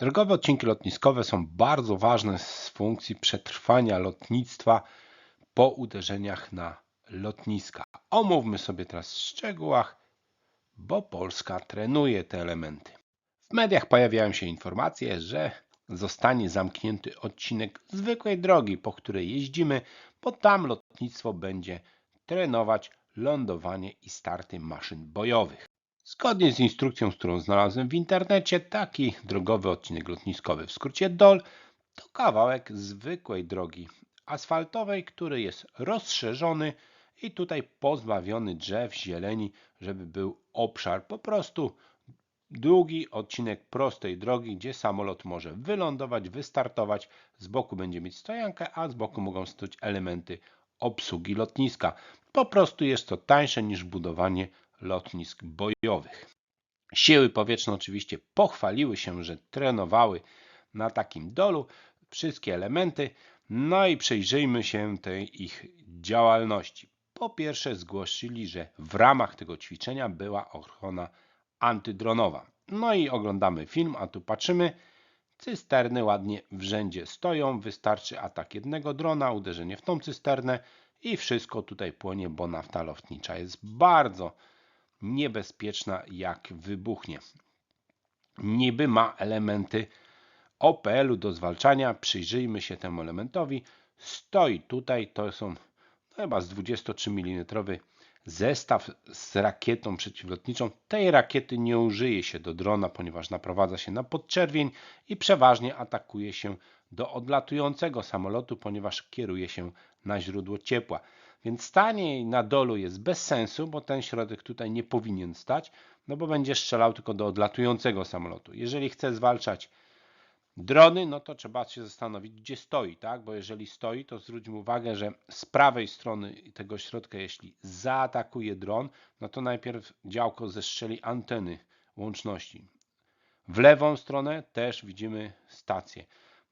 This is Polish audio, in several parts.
Drogowe odcinki lotniskowe są bardzo ważne z funkcji przetrwania lotnictwa po uderzeniach na lotniska. Omówmy sobie teraz w szczegółach, bo Polska trenuje te elementy. W mediach pojawiają się informacje, że zostanie zamknięty odcinek zwykłej drogi, po której jeździmy, bo tam lotnictwo będzie trenować lądowanie i starty maszyn bojowych. Zgodnie z instrukcją, którą znalazłem w internecie, taki drogowy odcinek lotniskowy, w skrócie DOL, to kawałek zwykłej drogi asfaltowej, który jest rozszerzony i tutaj pozbawiony drzew, zieleni, żeby był obszar po prostu długi odcinek prostej drogi, gdzie samolot może wylądować, wystartować, z boku będzie mieć stojankę, a z boku mogą stać elementy obsługi lotniska. Po prostu jest to tańsze niż budowanie lotnisk bojowych. Siły powietrzne oczywiście pochwaliły się, że trenowały na takim dolu wszystkie elementy. No i przyjrzyjmy się tej ich działalności. Po pierwsze zgłosili, że w ramach tego ćwiczenia była ochrona antydronowa. No i oglądamy film, a tu patrzymy. Cysterny ładnie w rzędzie stoją, wystarczy atak jednego drona, uderzenie w tą cysternę i wszystko tutaj płonie, bo nafta lotnicza jest bardzo niebezpieczna jak wybuchnie. Niby ma elementy OPL-u do zwalczania. Przyjrzyjmy się temu elementowi. Stoi tutaj, to są chyba z 23 mm zestaw z rakietą przeciwlotniczą. Tej rakiety nie użyje się do drona, ponieważ naprowadza się na podczerwień i przeważnie atakuje się do odlatującego samolotu, ponieważ kieruje się na źródło ciepła. Więc stanie na dolu jest bez sensu, bo ten środek tutaj nie powinien stać, no bo będzie strzelał tylko do odlatującego samolotu. Jeżeli chce zwalczać drony, no to trzeba się zastanowić, gdzie stoi, tak? Bo jeżeli stoi, to zwróćmy uwagę, że z prawej strony tego środka, jeśli zaatakuje dron, no to najpierw działko zestrzeli anteny łączności. W lewą stronę też widzimy stację.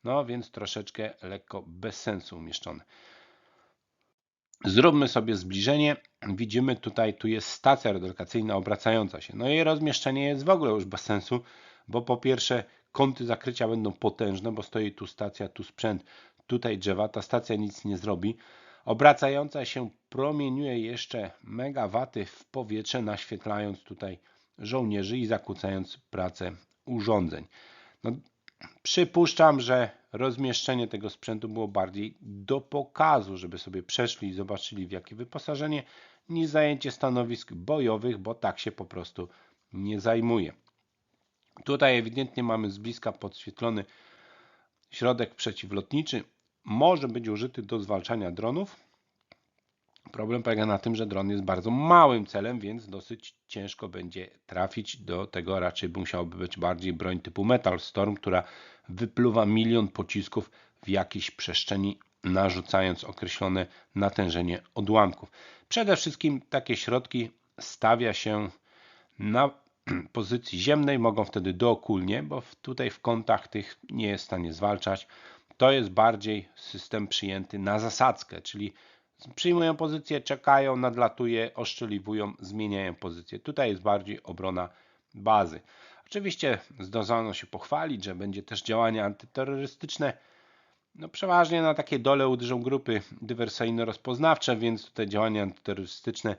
No więc troszeczkę lekko bez sensu umieszczone. Zróbmy sobie zbliżenie. Widzimy tutaj, tu jest stacja relokacyjna obracająca się. No jej rozmieszczenie jest w ogóle już bez sensu, bo po pierwsze kąty zakrycia będą potężne, bo stoi tu stacja, tu sprzęt, tutaj drzewa. Ta stacja nic nie zrobi. Obracająca się promieniuje jeszcze megawaty w powietrze, naświetlając tutaj żołnierzy i zakłócając pracę urządzeń. No, Przypuszczam, że rozmieszczenie tego sprzętu było bardziej do pokazu, żeby sobie przeszli i zobaczyli w jakie wyposażenie, niż zajęcie stanowisk bojowych, bo tak się po prostu nie zajmuje. Tutaj ewidentnie mamy z bliska podświetlony środek przeciwlotniczy. Może być użyty do zwalczania dronów. Problem polega na tym, że dron jest bardzo małym celem, więc dosyć ciężko będzie trafić do tego. Raczej musiałoby być bardziej broń typu Metal Storm, która wypluwa milion pocisków w jakiejś przestrzeni, narzucając określone natężenie odłamków. Przede wszystkim takie środki stawia się na pozycji ziemnej, mogą wtedy dookulnie, bo tutaj w kątach tych nie jest w stanie zwalczać. To jest bardziej system przyjęty na zasadzkę, czyli przyjmują pozycję, czekają, nadlatuje, oszczeliwują, zmieniają pozycję. Tutaj jest bardziej obrona bazy. Oczywiście zdążono się pochwalić, że będzie też działanie antyterrorystyczne. No przeważnie na takie dole uderzą grupy dywersyjno-rozpoznawcze, więc tutaj działania antyterrorystyczne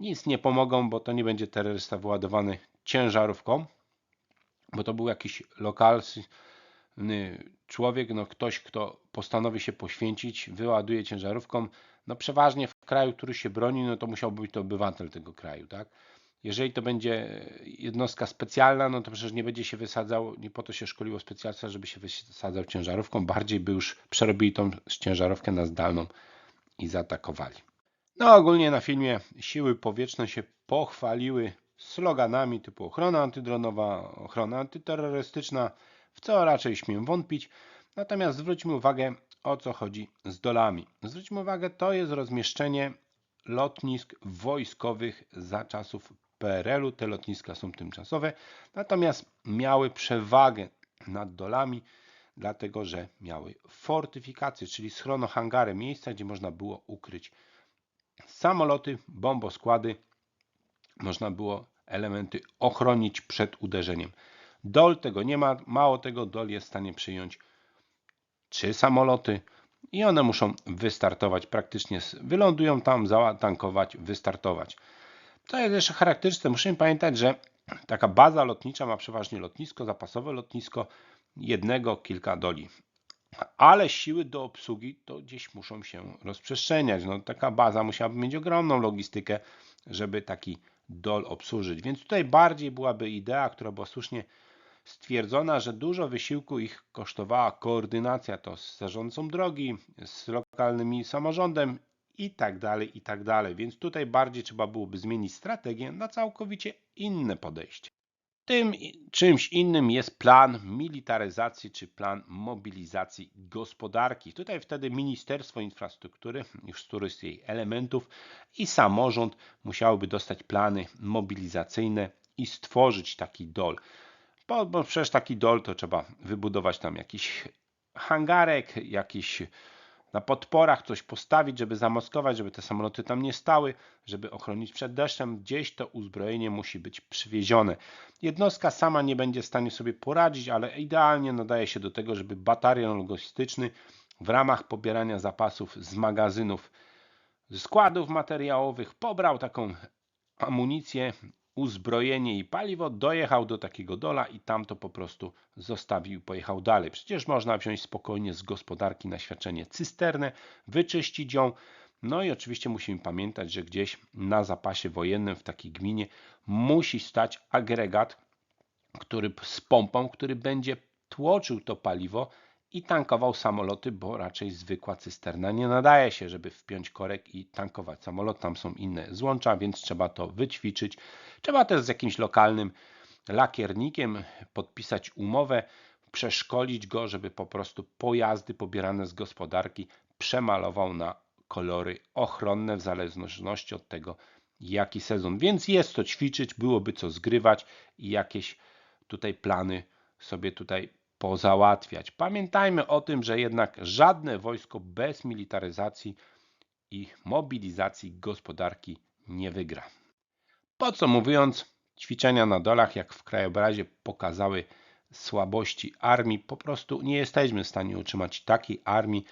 nic nie pomogą, bo to nie będzie terrorysta wyładowany ciężarówką, bo to był jakiś lokalny człowiek, no ktoś, kto postanowi się poświęcić, wyładuje ciężarówką, no przeważnie w kraju, który się broni, no to musiałby być to obywatel tego kraju, tak? Jeżeli to będzie jednostka specjalna, no to przecież nie będzie się wysadzał, nie po to się szkoliło specjalista, żeby się wysadzał ciężarówką, bardziej by już przerobili tą ciężarówkę na zdalną i zaatakowali. No ogólnie na filmie siły powietrzne się pochwaliły sloganami typu ochrona antydronowa, ochrona antyterrorystyczna, w co raczej śmiem wątpić. Natomiast zwróćmy uwagę, o co chodzi z dolami. Zwróćmy uwagę, to jest rozmieszczenie lotnisk wojskowych za czasów PRL-u. Te lotniska są tymczasowe, natomiast miały przewagę nad dolami, dlatego że miały fortyfikacje, czyli schronohangary, miejsca, gdzie można było ukryć samoloty, bomboskłady, można było elementy ochronić przed uderzeniem. Dol tego nie ma, mało tego, Dol jest w stanie przyjąć trzy samoloty i one muszą wystartować praktycznie, wylądują tam, zatankować, wystartować. Co jest jeszcze charakterystyczne, musimy pamiętać, że taka baza lotnicza ma przeważnie lotnisko, zapasowe lotnisko, jednego, kilka doli. Ale siły do obsługi to gdzieś muszą się rozprzestrzeniać. No, taka baza musiałaby mieć ogromną logistykę, żeby taki dol obsłużyć. Więc tutaj bardziej byłaby idea, która była słusznie stwierdzono, że dużo wysiłku ich kosztowała koordynacja to z zarządcą drogi, z lokalnym samorządem i tak dalej, i tak dalej. Więc tutaj bardziej trzeba byłoby zmienić strategię na całkowicie inne podejście. Tym czymś innym jest plan militaryzacji czy plan mobilizacji gospodarki. Tutaj wtedy Ministerstwo Infrastruktury, już z któryś z jej elementów i samorząd musiałyby dostać plany mobilizacyjne i stworzyć taki dol. Bo, bo przecież taki dol to trzeba wybudować tam jakiś hangarek, jakiś na podporach coś postawić, żeby zamaskować, żeby te samoloty tam nie stały, żeby ochronić przed deszczem. Gdzieś to uzbrojenie musi być przywiezione. Jednostka sama nie będzie w stanie sobie poradzić, ale idealnie nadaje się do tego, żeby batalion logistyczny w ramach pobierania zapasów z magazynów, ze składów materiałowych pobrał taką amunicję uzbrojenie i paliwo, dojechał do takiego dola i tam to po prostu zostawił pojechał dalej. Przecież można wziąć spokojnie z gospodarki na świadczenie cysternę, wyczyścić ją. No i oczywiście musimy pamiętać, że gdzieś na zapasie wojennym w takiej gminie musi stać agregat, który z pompą, który będzie tłoczył to paliwo i tankował samoloty, bo raczej zwykła cysterna nie nadaje się, żeby wpiąć korek i tankować samolot. Tam są inne złącza, więc trzeba to wyćwiczyć. Trzeba też z jakimś lokalnym lakiernikiem podpisać umowę, przeszkolić go, żeby po prostu pojazdy pobierane z gospodarki przemalował na kolory ochronne w zależności od tego, jaki sezon. Więc jest to ćwiczyć, byłoby co zgrywać i jakieś tutaj plany sobie tutaj pozałatwiać. Pamiętajmy o tym, że jednak żadne wojsko bez militaryzacji i mobilizacji gospodarki nie wygra. Podsumowując, ćwiczenia na dolach, jak w krajobrazie, pokazały słabości armii. Po prostu nie jesteśmy w stanie utrzymać takiej armii,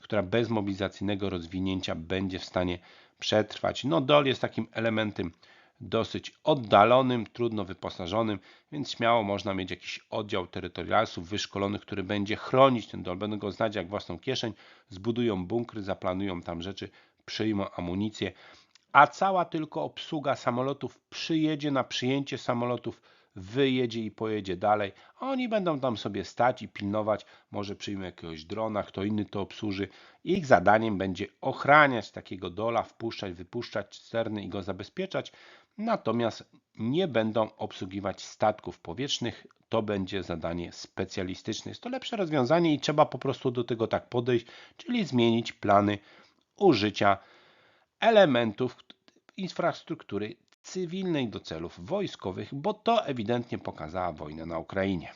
która bez mobilizacyjnego rozwinięcia będzie w stanie przetrwać. No, dol jest takim elementem dosyć oddalonym, trudno wyposażonym, więc śmiało można mieć jakiś oddział terytorialsów wyszkolonych, który będzie chronić ten dol, będą go znać jak własną kieszeń, zbudują bunkry, zaplanują tam rzeczy, przyjmą amunicję, a cała tylko obsługa samolotów przyjedzie na przyjęcie samolotów, wyjedzie i pojedzie dalej, a oni będą tam sobie stać i pilnować, może przyjmą jakiegoś drona, kto inny to obsłuży. Ich zadaniem będzie ochraniać takiego dola, wpuszczać, wypuszczać sterny i go zabezpieczać, natomiast nie będą obsługiwać statków powietrznych. To będzie zadanie specjalistyczne. Jest to lepsze rozwiązanie i trzeba po prostu do tego tak podejść, czyli zmienić plany użycia elementów infrastruktury cywilnej do celów wojskowych, bo to ewidentnie pokazała wojna na Ukrainie.